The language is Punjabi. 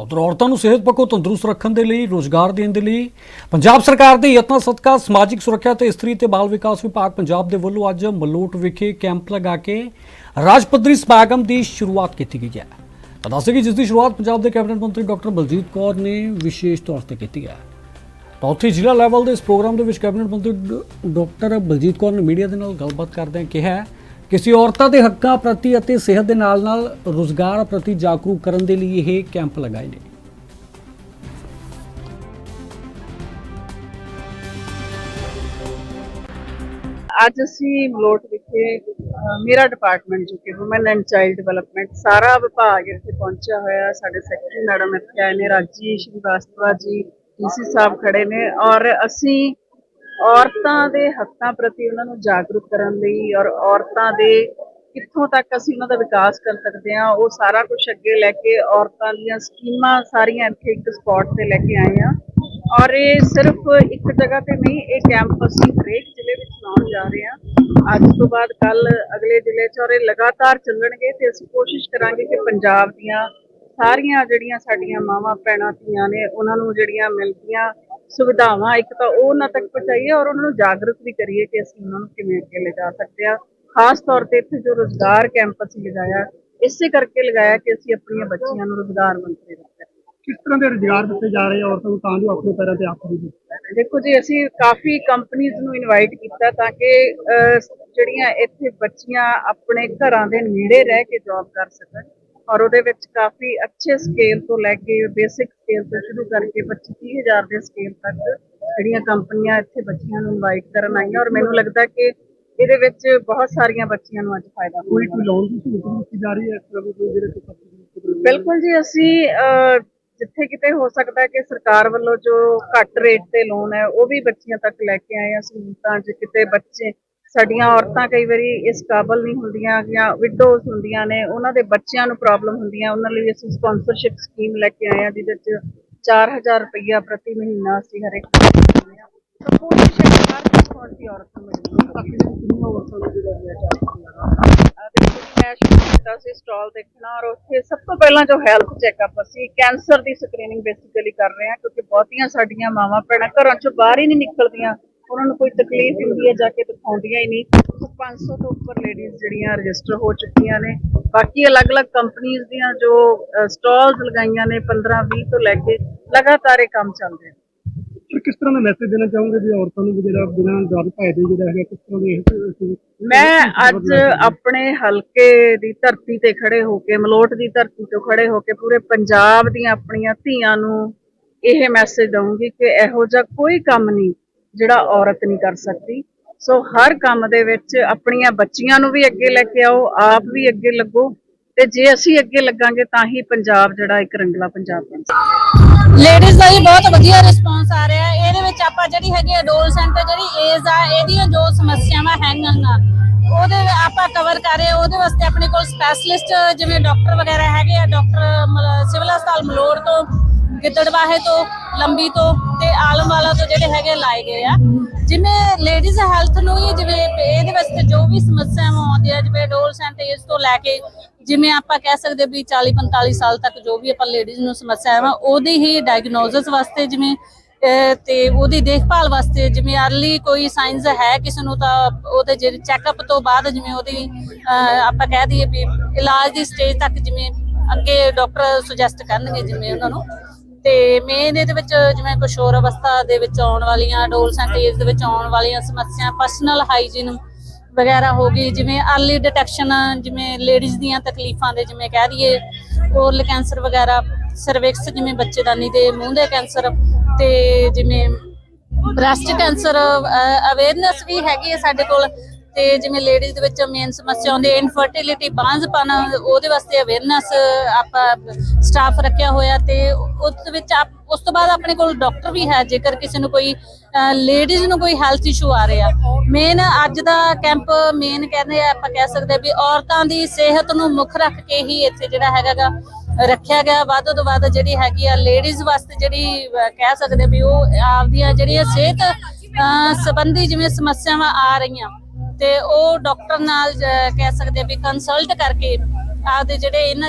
ਤਾਂ ਉਧਰ ਔਰਤਾਂ ਨੂੰ ਸਿਹਤ ਪੱਖੋਂ ਤੰਦਰੁਸਤ ਰੱਖਣ ਦੇ ਲਈ, ਰੋਜ਼ਗਾਰ ਦੇਣ ਦੇ ਲਈ। ਪੰਜਾਬ ਸਰਕਾਰ ਦੇ ਯਤਨਾਂ ਸਦਕਾ ਸਮਾਜਿਕ ਸੁਰੱਖਿਆ ਤੇ ਇਸਤਰੀ ਤੇ ਬਾਲ ਵਿਕਾਸ ਵਿਭਾਗ ਪੰਜਾਬ ਦੇ ਵੱਲੋਂ ਅੱਜ ਮਲੋਟ ਵਿਖੇ ਕੈਂਪ ਲਗਾ ਕੇ ਰਾਜ ਪੱਧਰੀ ਸਮਾਗਮ ਦੀ ਸ਼ੁਰੂਆਤ ਕੀਤੀ ਗਈ ਹੈ। ਤਾਂ ਦੱਸੇ ਕਿ ਜਿਸ ਦੀ ਸ਼ੁਰੂਆਤ ਪੰਜਾਬ ਦੇ ਕੈਬਨਿਟ ਮੰਤਰੀ ਡਾਕਟਰ ਬਲਜੀਤ ਕੌਰ ਨੇ ਵਿਸ਼ੇਸ਼ ਤੌਰ ਤੇ ਕੀਤੀ ਹੈ। ਤਾਂ ਉੱਥੇ ਜ਼ਿਲ੍ਹਾ ਲੈਵਲ ਦੇ ਇਸ ਪ੍ਰੋਗਰਾਮ ਦੇ ਵਿੱਚ ਕੈਬਨਿਟ ਮੰਤਰੀ ਡਾਕਟਰ ਬਲਜੀਤ ਕੌਰ ਨੇ ਮੀਡੀਆ ਦੇ ਨਾਲ ਗੱਲਬਾਤ ਕਰਦਿਆਂ ਕਿਹਾ ਕਿ ਔਰਤਾਂ ਦੇ ਹੱਕਾਂ ਪ੍ਰਤੀ ਅਤੇ ਸਿਹਤ ਦੇ ਨਾਲ-ਨਾਲ ਰੋਜ਼ਗਾਰ ਪ੍ਰਤੀ ਜਾਗਰੂਕ ਕਰਨ ਦੇ ਲਈ ਇਹ ਕੈਂਪ ਲਗਾਏ ਨੇ। ਅੱਜ ਅਸੀਂ ਮਲੋਟ ਵਿਖੇ ਮੇਰਾ ਡਿਪਾਰਟਮੈਂਟ ਜੋ ਕਿ ਔਮਨ ਐਂਡ ਚਾਈਲਡ ਡਿਵੈਲਪਮੈਂਟ ਸਾਰਾ ਵਿਭਾਗ ਇੱਥੇ ਪਹੁੰਚਿਆ ਹੋਇਆ। ਸਾਡੇ ਸੈਕਟਰੀ ਮੈਡਮ ਇੱਥੇ ਆਏ ਨੇ ਰਾਜੀ ਸ਼੍ਰੀਵਾਸਤਵਾ ਜੀ ਡੀਸੀ ਸਾਹਿਬ ਖੜੇ ਨੇ ਔਰ ਅਸੀਂ ਔਰਤਾਂ ਦੇ ਹੱਕਾਂ ਪ੍ਰਤੀ ਉਹਨਾਂ ਨੂੰ ਜਾਗਰੂਕ ਕਰਨ ਲਈ ਔਰ ਔਰਤਾਂ ਦੇ ਕਿੱਥੋਂ ਤੱਕ ਅਸੀਂ ਉਹਨਾਂ ਦਾ ਵਿਕਾਸ ਕਰ ਸਕਦੇ ਹਾਂ, ਉਹ ਸਾਰਾ ਕੁਝ ਅੱਗੇ ਲੈ ਕੇ ਔਰਤਾਂ ਦੀਆਂ ਸਕੀਮਾਂ ਸਾਰੀਆਂ ਇੱਥੇ ਇੱਕ ਸਪੌਟ ਤੇ ਲੈ ਕੇ ਆਏ ਹਾਂ। ਔਰ ਇਹ ਸਿਰਫ ਇੱਕ ਜਗ੍ਹਾ ਤੇ ਨਹੀਂ, ਇਹ ਕੈਂਪ ਅਸੀਂ ਹਰੇਕ ਜ਼ਿਲ੍ਹੇ ਵਿੱਚ ਲਾਉਣ ਜਾ ਰਹੇ ਹਾਂ। ਅੱਜ ਤੋਂ ਬਾਅਦ ਕੱਲ ਅਗਲੇ ਜ਼ਿਲ੍ਹੇ 'ਚ ਔਰ ਇਹ ਲਗਾਤਾਰ ਚੱਲਣਗੇ ਤੇ ਅਸੀਂ ਕੋਸ਼ਿਸ਼ ਕਰਾਂਗੇ ਕਿ ਪੰਜਾਬ ਦੀਆਂ ਸਾਰੀਆਂ ਜਿਹੜੀਆਂ ਸਾਡੀਆਂ ਮਾਵਾਂ, ਭੈਣਾਂ, ਧੀਆਂ ਨੇ, ਉਹਨਾਂ ਨੂੰ ਜਿਹੜੀਆਂ ਮਿਲਦੀਆਂ ਸੁਵਿਧਾਵਾਂ ਇੱਕ ਤਾਂ ਉਹ ਉਹਨਾਂ ਤੱਕ ਪਹੁੰਚਾਈਏ ਔਰ ਉਹਨਾਂ ਨੂੰ ਜਾਗਰੂਕ ਵੀ ਕਰੀਏ ਕਿ ਅਸੀਂ ਉਹਨਾਂ ਨੂੰ ਕਿਵੇਂ ਅੱਗੇ ਲਿਜਾ ਸਕਦੇ ਹਾਂ। ਖਾਸ ਤੌਰ ਤੇ ਇੱਥੇ ਜੋ ਰੋਜ਼ਗਾਰ ਕੈਂਪ ਅਸੀਂ ਲਗਾਇਆ ਇਸੇ ਕਰਕੇ ਲਗਾਇਆ ਕਿ ਅਸੀਂ ਆਪਣੀਆਂ ਬੱਚੀਆਂ ਨੂੰ ਰੋਜ਼ਗਾਰ ਮੰਤਰੀ ਦਿੱਤਾ ਕਿਸ ਤਰ੍ਹਾਂ ਦੇ ਰੁਜ਼ਗਾਰ ਦਿੱਤੇ ਜਾ ਰਹੇ ਆ ਔਰਤਾਂ ਨੂੰ ਤਾਂ ਜੋ ਆਪਣੇ ਪੈਰਾਂ ਤੇ ਆਪ ਹੋ ਦੇਖੋ ਜੀ ਅਸੀਂ ਕਾਫੀ ਕੰਪਨੀਆਂ ਨੂੰ ਇਨਵਾਈਟ ਕੀਤਾ ਤਾਂ ਕਿ ਜਿਹੜੀਆਂ ਇੱਥੇ ਬੱਚੀਆਂ ਆਪਣੇ ਘਰਾਂ ਦੇ ਨੇੜੇ ਰਹਿ ਕੇ ਜੌਬ ਕਰ ਸਕਣ। ਔਰ ਉਹਦੇ ਵਿੱਚ ਕਾਫੀ ਅੱਛੇ ਸਕੇਲ ਤੋਂ ਲੈ ਕੇ ਬੇਸਿਕ ਸਕੇਲ ਤੋਂ ਸ਼ੁਰੂ ਕਰਕੇ 25 30000 ਦੇ ਸਕੇਲ ਤੱਕ ਜਿਹੜੀਆਂ ਕੰਪਨੀਆਂ ਇੱਥੇ ਬੱਚੀਆਂ ਨੂੰ ਇਨਵਾਈਟ ਕਰਨ ਆਈਆਂ। ਔਰ ਮੈਨੂੰ ਲੱਗਦਾ ਕਿ ਇਹਦੇ ਵਿੱਚ ਬਹੁਤ ਸਾਰੀਆਂ ਬੱਚੀਆਂ ਨੂੰ ਅੱਜ ਫਾਇਦਾ ਹੋਵੇਗਾ ਕੋਈ ਲੋਨ ਦੀ ਸਹੂਲਤ ਦਿੱਤੀ ਜਾ ਰਹੀ ਹੈ ਇਸ ਤਰ੍ਹਾਂ ਦੀ ਕੋਈ ਜਿਹੜੇ ਕੋਈ ਬਿਲਕੁਲ ਜੀ ਅਸੀਂ ਜਿੱਥੇ ਕਿਤੇ ਹੋ ਸਕਦਾ ਹੈ ਕਿ ਸਰਕਾਰ ਵੱਲੋਂ ਜੋ ਘੱਟ ਰੇਟ ਤੇ ਲੋਨ ਹੈ ਉਹ ਵੀ ਬੱਚੀਆਂ ਤੱਕ ਲੈ ਕੇ ਆਏ ਆ ਸਹੂਲਤਾਂ ਜੇ ਕਿਤੇ ਬੱਚੇ ਸਾਡੀਆਂ ਔਰਤਾਂ ਕਈ ਵਾਰੀ ਇਸ ਕਾਬਲ ਨਹੀਂ ਹੁੰਦੀਆਂ ਜਾਂ ਵਿਡੋਜ਼ ਹੁੰਦੀਆਂ ਨੇ ਉਹਨਾਂ ਦੇ ਬੱਚਿਆਂ ਨੂੰ ਪ੍ਰੋਬਲਮ ਹੁੰਦੀਆਂ ਉਹਨਾਂ ਲਈ ਅਸੀਂ ਸਪਾਂਸਰਸ਼ਿਪ ਸਕੀਮ ਲੈ ਕੇ ਆਏ ਆ ਜਿਹਦੇ ਚ 4000 ਰੁਪਈਆ ਪ੍ਰਤੀ ਮਹੀਨਾ ਅਸੀਂ ਹਰ ਇੱਕ ਕੋਸ਼ਿਸ਼ ਹੈ। ਹਰ ਪੱਖੋਂ ਅਸੀਂ ਔਰਤ ਨੂੰ ਮਦਦ ਕਿੰਨੀਆਂ ਔਰਤਾਂ ਨੂੰ ਜਿਹੜਾ ਹੈ ਮੈਂ ਸ਼ੁਰੂ ਕੀਤਾ ਸੀ ਸਟਾਲ ਦੇਖਣਾ ਔਰ ਉੱਥੇ ਸਭ ਤੋਂ ਪਹਿਲਾਂ ਜੋ ਹੈਲਥ ਚੈੱਕਅਪ ਅਸੀਂ ਕੈਂਸਰ ਦੀ ਸਕਰੀਨਿੰਗ ਬੇਸਿਕਲੀ ਕਰ ਰਹੇ ਹਾਂ ਕਿਉਂਕਿ ਬਹੁਤੀਆਂ ਸਾਡੀਆਂ ਮਾਵਾਂ ਭੈਣਾਂ ਘਰਾਂ ਚੋਂ ਬਾਹਰ ਹੀ ਨਹੀਂ ਨਿਕਲਦੀਆਂ। ਉਹਨਾਂ ਨੂੰ ਕੋਈ ਤਕਲੀਫ ਹੁੰਦੀ ਹੈ ਜਾ ਕੇ ਦਿਖਾਉਂਦੀਆਂ ਹੀ ਨਹੀਂ। 500 ਤੋਂ ਉੱਪਰ ਲੇਡੀਜ਼ ਜਿਹੜੀਆਂ ਰਜਿਸਟਰ ਹੋ ਚੁੱਕੀਆਂ ਨੇ। ਬਾਕੀ ਅਲੱਗ-ਅਲੱਗ ਕੰਪਨੀਆਂ ਦੀਆਂ ਜੋ ਸਟਾਲਸ ਲਗਾਈਆਂ ਨੇ 15 20 ਤੋਂ ਲੈ ਕੇ ਲਗਾਤਾਰ ਇਹ ਕੰਮ ਚੱਲ ਰਿਹਾ ਪਰ ਕਿਸ ਤਰ੍ਹਾਂ ਦਾ ਮੈਸੇਜ ਦੇਣਾ ਚਾਹੋਗੇ ਵੀ ਔਰਤਾਂ ਨੂੰ ਜਿਹੜਾ ਬਿਨਾਂ ਡਰ ਭੈ ਦੇ ਜਿਹੜਾ ਹੈਗਾ ਕਿਸ ਤਰ੍ਹਾਂ ਦੇ ਮੈਂ ਅੱਜ ਆਪਣੇ ਹਲਕੇ ਦੀ ਧਰਤੀ ਤੇ ਖੜੇ ਹੋ ਕੇ ਮਲੋਟ ਦੀ ਧਰਤੀ ਤੋਂ ਖੜੇ ਹੋ ਕੇ ਪੂਰੇ ਪੰਜਾਬ ਦੀਆਂ ਆਪਣੀਆਂ ਧੀਆਂ ਨੂੰ ਇਹ ਮੈਸੇਜ ਦਊਂਗੀ ਕਿ ਇਹੋ ਜਿਹਾ ਕੋਈ ਕੰਮ ਨਹੀਂ ਜਿਹੜਾ ਔਰਤ ਨਹੀਂ ਕਰ ਸਕਦੀ। ਸੋ ਹਰ ਕੰਮ ਦੇ ਵਿੱਚ ਆਪਣੀਆਂ ਬੱਚੀਆਂ ਨੂੰ ਵੀ ਅੱਗੇ ਲੈ ਕੇ ਆਓ, ਆਪ ਵੀ ਅੱਗੇ ਲੱਗੋ। ਤੇ ਜੇ ਅਸੀਂ ਅੱਗੇ ਲੱਗਾਂਗੇ, ਤਾਂ ਹੀ ਪੰਜਾਬ ਜਿਹੜਾ ਇੱਕ ਰੰਗਲਾ ਪੰਜਾਬ ਬਣ ਸਕਦਾ। ਲੇਡੀਜ਼ ਦਾ ਹੀ ਬਹੁਤ ਵਧੀਆ ਰਿਸਪੌਂਸ ਆ ਰਿਹਾ। ਇਹਦੇ ਵਿੱਚ ਆਪਾਂ ਜਿਹੜੀ ਹੈਗੀ ਅਡੋਲਸੈਂਟ ਜਿਹੜੀ ਏਜ ਆ, ਇਹਦੀਆਂ ਜੋ ਸਮੱਸਿਆਵਾਂ ਹੈਗੀਆਂ ਉਹਦੇ ਆਪਾਂ ਕਵਰ ਕਰ ਰਹੇ ਉਹਦੇ ਵਾਸਤੇ ਆਪਣੇ ਕੋਲ ਸਪੈਸ਼ਲਿਸਟ ਜਿਵੇਂ ਡਾਕਟਰ ਵਗੈਰਾ ਹੈਗੇ ਆ ਡਾਕਟਰ ਸਿਵਲ ਹਸਪਤਾਲ ਮਲੋੜ ਤੋਂ, ਗਿੱਦੜਵਾਹੇ ਤੋਂ ਲੰਬੀ ਤੋਂ ਤੇ ਆਲਮਵਾਲਾ ਤੋਂ ਜਿਹੜੇ ਹੈਗੇ ਲਾਏ ਗਏ ਆ। ਜਿਵੇਂ ਲੇਡੀਜ਼ ਹੈਲਥ ਨੂੰ ਹੀ ਜਿਵੇਂ ਇਹਦੇ ਵਾਸਤੇ ਜੋ ਵੀ ਸਮੱਸਿਆਵਾਂ ਆਉਂਦੀਆਂ, ਜਿਵੇਂ ਅਡੋਲਸੈਂਟ ਏਜ ਤੋਂ ਲੈ ਕੇ ਜਿਵੇਂ ਆਪਾਂ ਕਹਿ ਸਕਦੇ ਵੀ 40 45 ਸਾਲ ਤੱਕ ਜੋ ਵੀ ਆਪਾਂ ਲੇਡੀਜ਼ ਨੂੰ ਸਮੱਸਿਆਵਾਂ, ਉਹਦੀ ਹੀ ਡਾਇਗਨੋਸਿਸ ਵਾਸਤੇ ਜਿਵੇਂ ਤੇ ਉਹਦੀ ਦੇਖਭਾਲ ਵਾਸਤੇ ਜਿਵੇਂ ਅਰਲੀ ਕੋਈ ਸਾਇੰਸ ਹੈ ਕਿਸੇ ਨੂੰ ਤਾਂ ਉਹਦੇ ਜਿਹੜੇ ਚੈੱਕਅਪ ਤੋਂ ਬਾਅਦ ਜਿਵੇਂ ਉਹਦੀ ਆਪਾਂ ਕਹਿ ਦਈਏ ਵੀ ਇਲਾਜ ਦੀ ਸਟੇਜ ਤੱਕ ਜਿਵੇਂ ਅੱਗੇ ਡਾਕਟਰ ਸੁਜੈਸਟ ਕਰਨਗੇ ਜਿਵੇਂ ਉਹਨਾਂ ਨੂੰ ਤੇ ਮੇਨ ਇਹਦੇ ਵਿੱਚ ਜਿਵੇਂ ਕਿਸ਼ੋਰ ਅਵਸਥਾ ਦੇ ਵਿੱਚ ਆਉਣ ਵਾਲੀਆਂ ਅਡੋਲਸੈਂਟ ਏਜ ਦੇ ਵਿੱਚ ਆਉਣ ਵਾਲੀਆਂ ਸਮੱਸਿਆ ਪਰਸਨਲ ਹਾਈਜੀਨ ਵਗੈਰਾ ਹੋ ਗਈ, ਜਿਵੇਂ ਅਰਲੀ ਡਿਟੈਕਸ਼ਨ ਜਿਵੇਂ ਲੇਡੀਜ਼ ਦੀਆਂ ਤਕਲੀਫਾਂ ਦੇ ਜਿਵੇਂ ਕਹਿ ਦਈਏ ਓਰਲ ਕੈਂਸਰ ਵਗੈਰਾ ਸਰਵਿਕਸ ਜਿਵੇਂ ਬੱਚੇਦਾਨੀ ਦੇ ਮੂੰਹ ਦੇ ਕੈਂਸਰ ਤੇ ਜਿਵੇਂ ਬ੍ਰੈਸਟ ਕੈਂਸਰ ਅਵੇਅਰਨੈਸ ਵੀ ਹੈਗੀ ਹੈ ਸਾਡੇ ਕੋਲ। ਤੇ ਜਿਵੇਂ ਲੇਡੀਜ਼ ਦੇ ਵਿੱਚ ਮੇਨ ਸਮੱਸਿਆ ਆਉਂਦੀ ਹੈ ਇਨਫਰਟੀਲਿਟੀ ਬਾਂਝਪਨ ਉਹਦੇ ਵਾਸਤੇ ਅਵੇਅਰਨੈਸ ਆਪਾਂ ਸਟਾਫ ਰੱਖਿਆ ਹੋਇਆ ਤੇ ਉਸ ਵਿੱਚ ਉਸ ਤੋਂ ਬਾਅਦ ਆਪਣੇ ਕੋਲ ਡਾਕਟਰ ਵੀ ਹੈ ਜੇਕਰ ਕਿਸੇ ਨੂੰ ਕੋਈ ਲੇਡੀਜ਼ ਨੂੰ ਕੋਈ ਹੈਲਥ ਇਸ਼ੂ ਆ ਰਿਹਾ। ਮੇਨ ਅੱਜ ਦਾ ਕੈਂਪ ਮੇਨ ਕਹਿੰਦੇ ਆ ਆਪਾਂ ਕਹਿ ਸਕਦੇ ਵੀ ਔਰਤਾਂ ਦੀ ਸਿਹਤ ਨੂੰ ਮੁੱਖ ਰੱਖ ਕੇ ਹੀ ਇੱਥੇ ਜਿਹੜਾ ਹੈਗਾਗਾ ਰੱਖਿਆ ਗਿਆ। ਵੱਧ ਤੋਂ ਵੱਧ ਜਿਹੜੀ ਹੈਗੀ ਆ ਲੇਡੀਜ਼ ਵਾਸਤੇ ਜਿਹੜੀ ਕਹਿ ਸਕਦੇ ਵੀ ਉਹ ਆਪਦੀਆਂ ਜਿਹੜੀਆਂ ਸਿਹਤ ਅਹ, ਸੰਬੰਧੀ ਜਿਵੇਂ ਸਮੱਸਿਆਵਾਂ ਆ ਰਹੀਆਂ। ਤੇ ਉਹ ਡਾਕਟਰ ਨਾਲ ਅਹ, ਕਹਿ ਸਕਦੇ ਵੀ ਕੰਸਲਟ ਕਰਕੇ ਆਪਦੇ ਜਿਹੜੇ ਇਹਨਾਂ